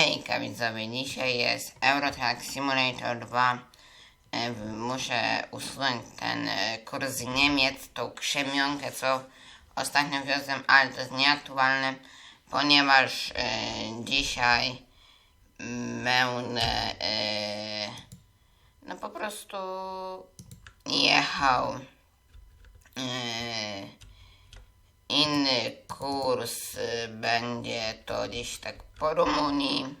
Hejka widzowie, dzisiaj jest Eurotrack Simulator 2. E, Muszę usunąć ten e, kurs z Niemiec, tą krzemionkę, co ostatnio wiozłem, ale to jest nieaktualne, ponieważ e, dzisiaj będę e, no po prostu jechał e, inny kurs y, będzie to gdzieś tak po Rumunii.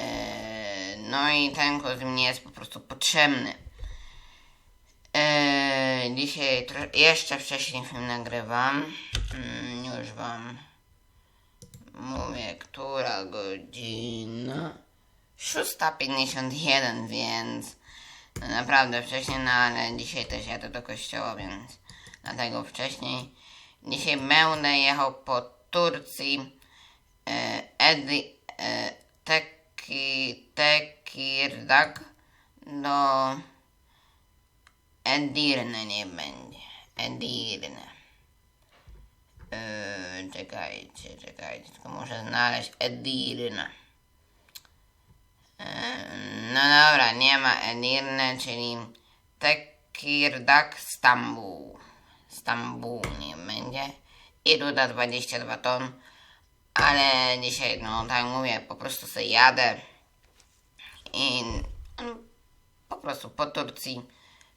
E, No i ten kurs mi jest po prostu potrzebny. E, Dzisiaj jeszcze wcześniej film nagrywam. Mm, Już wam mówię, która godzina. 6.51, więc naprawdę wcześniej, no ale dzisiaj też jadę do kościoła, więc dlatego wcześniej. Dzisiaj będę jechał po Turcji. E, Edi, e, Teki, Tekirdak do Edirne nie będzie. Edirne. E, czekajcie, czekajcie, tylko muszę znaleźć Edirne. E, No dobra, nie ma Edirne, czyli Tekirdak Stambuł. Stambuł nie będzie. I Ruda 22 ton. Ale dzisiaj, no tak mówię, po prostu sobie jadę. I no, po prostu po Turcji.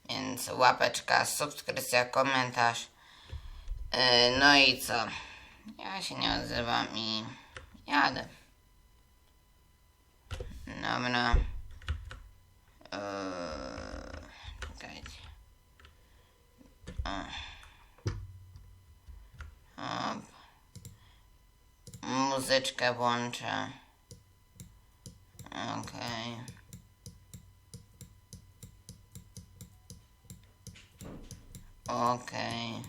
Więc łapeczka, subskrypcja, komentarz. Yy, no i co? Ja się nie odzywam i jadę. Dobra. Yy, czekajcie. Hop. Muzyczkę włączę. Okej. Okej.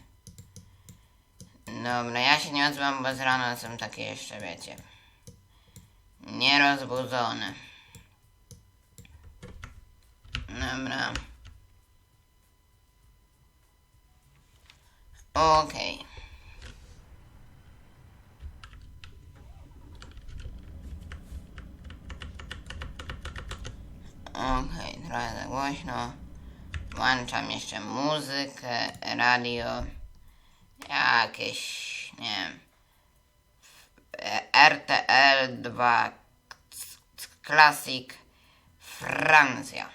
Dobra, ja się nie odzywam, bo z rana jestem taki jeszcze, wiecie. Nierozbudzony. Dobra. Okej. Okej, trochę za głośno. Włączam jeszcze muzykę, radio. Jakieś, nie wiem. RTL 2 Classic Francja.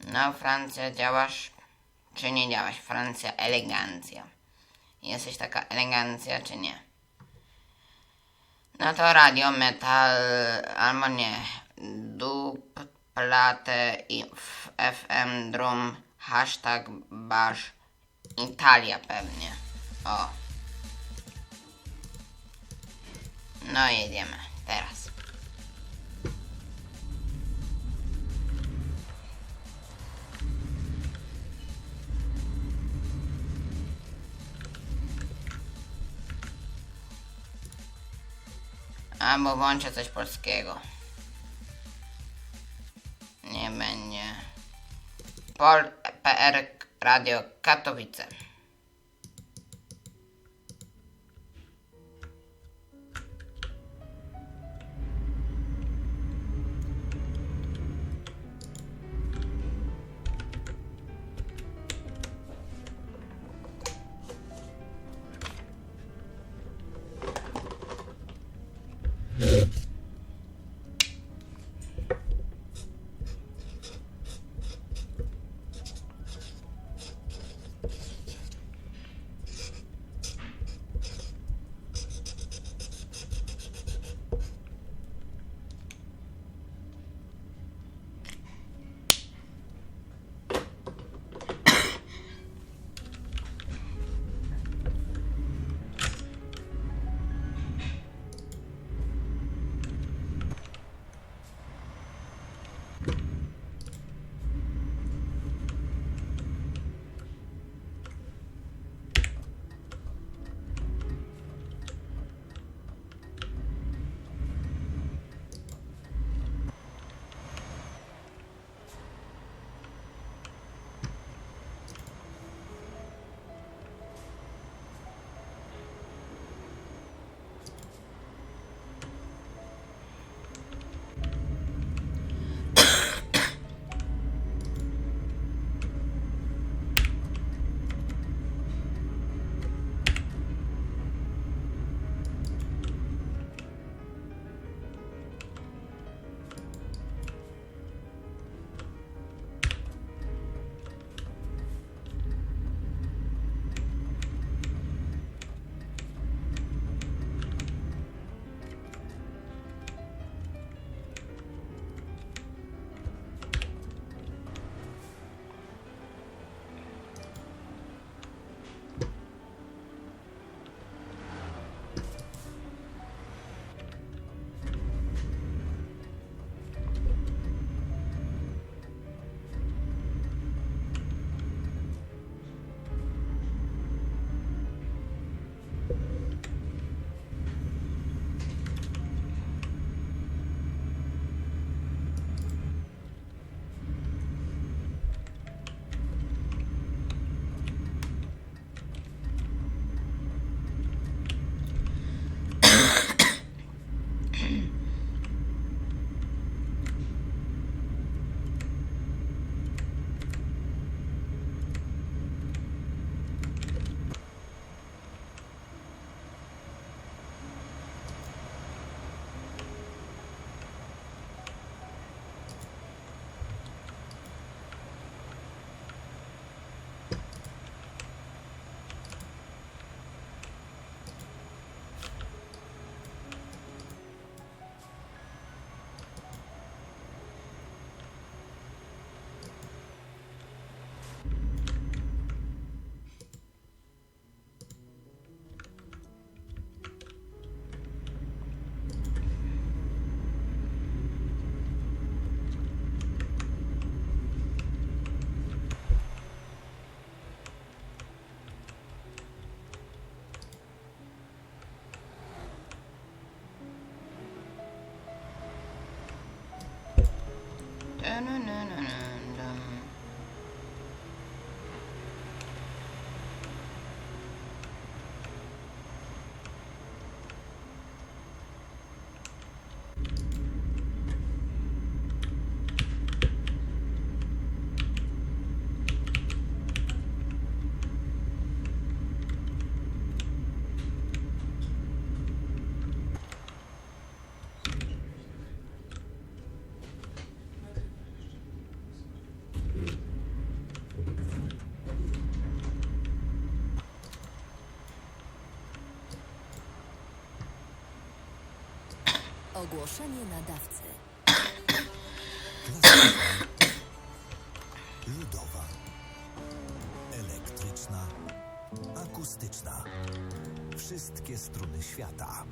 No, Francja, działasz czy nie działasz? Francja, elegancja. Jesteś taka elegancja, czy nie? No to radio, metal, albo nie. Dup, platę i FM, drum, hashtag, bash, Italia pewnie. O. No jedziemy, teraz. Albo włączę coś polskiego. Pol PR Radio Katowice. no, no. Ogłoszenie nadawcy. Ludowa, elektryczna, akustyczna. Wszystkie struny świata.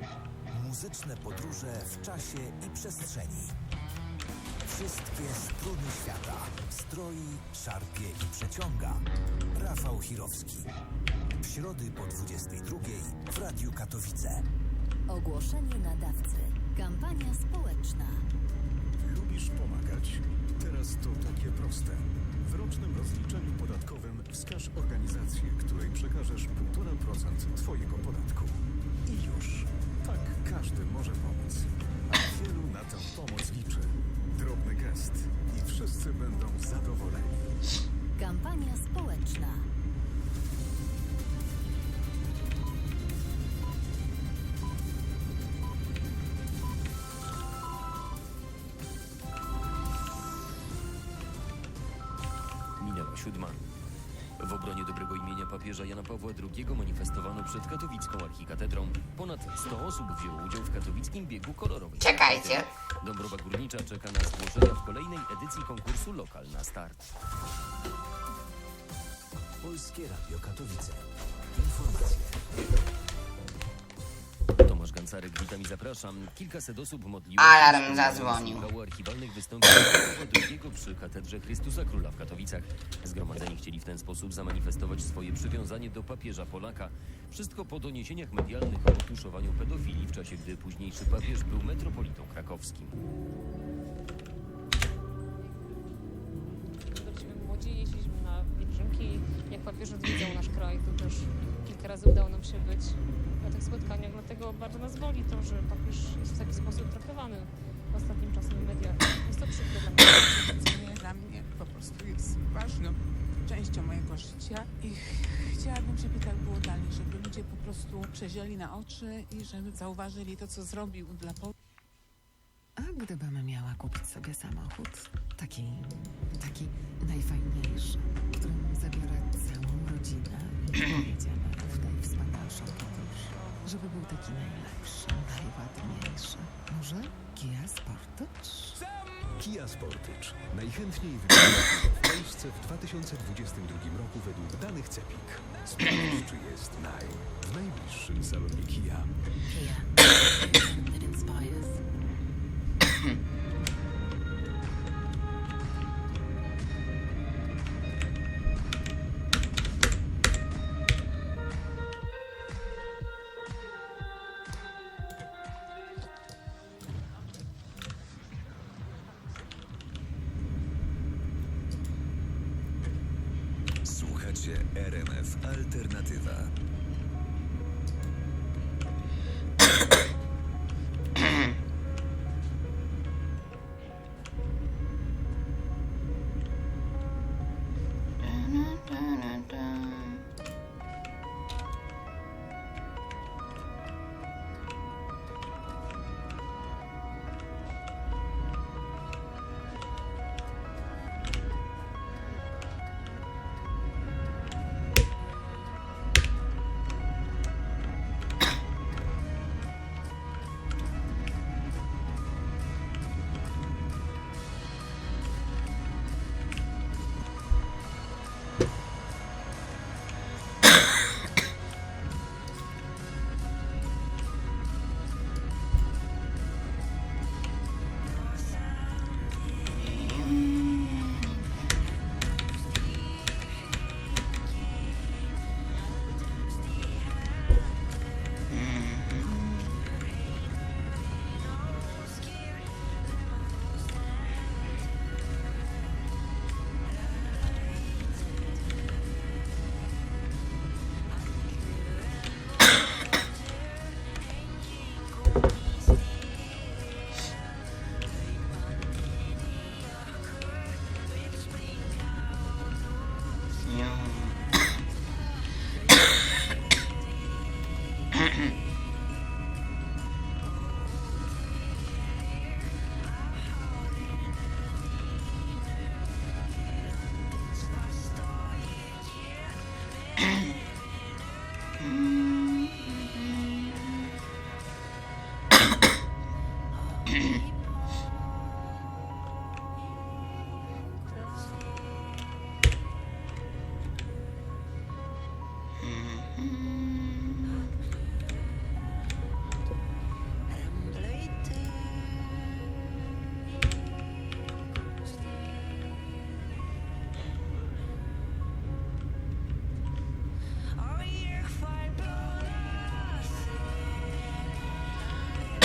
Muzyczne podróże w czasie i przestrzeni. Wszystkie struny świata. Stroi, szarpie i przeciąga. Rafał Chirowski. W środy po 22 w Radiu Katowice. Ogłoszenie nadawcy. Kampania społeczna. Lubisz pomagać? Teraz to takie proste. W rocznym rozliczeniu podatkowym wskaż organizację, której przekażesz 1,5% Twojego podatku. I już. Tak każdy może pomóc. A wielu na tę pomoc liczy. Drobny gest i wszyscy będą zadowoleni. Kampania społeczna. Siódma. W obronie dobrego imienia papieża Jana Pawła II manifestowano przed katowicką archikatedrą. Ponad 100 osób wzięło udział w katowickim biegu kolorowej. Czekajcie. Dąbrowa Górnicza czeka na zgłoszenia w kolejnej edycji konkursu Lokal na start. Polskie Radio Katowice. Informacje. Gancarek, witam i zapraszam. Kilkaset osób modliło Alarm zadzwonił. słuchało archiwalnych wystąpień II przy katedrze Chrystusa Króla w Katowicach. Zgromadzeni chcieli w ten sposób zamanifestować swoje przywiązanie do papieża Polaka. Wszystko po doniesieniach medialnych o tuszowaniu pedofilii w czasie, gdy późniejszy papież był metropolitą krakowskim. Jak papież odwiedzał nasz kraj, to też kilka razy udało nam się być na tych spotkaniach. Dlatego bardzo nas boli to, że papież jest w taki sposób traktowany ostatnim czasem w mediach. Jest to przykre dla. Jedzenie dla mnie po prostu jest ważną częścią mojego życia i chciałabym, żeby tak było dalej, żeby ludzie po prostu przejrzeli na oczy i żeby zauważyli to, co zrobił dla Polski. A gdybym miała kupić sobie samochód, taki, taki najfajniejszy, w całą podróż, żeby był taki najlepszy, najładniejszy. Może Kia Sportage? Kia Sportage. Najchętniej wybierany w Polsce w 2022 roku według danych CEPIK. Sprawdź, czy jest naj w najbliższym salonie Kia. Kia. It inspires. Alternatywa.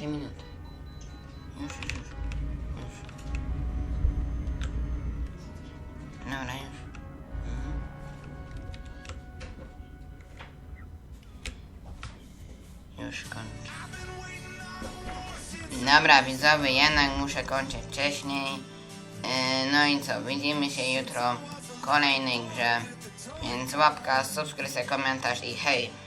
3 minuty. Już, już, Dobra, już. Mhm. Już kończę. Dobra, widzowie, jednak muszę kończyć wcześniej. E, no i co, widzimy się jutro w kolejnej grze. Więc łapka, subskrypcja, komentarz i hej!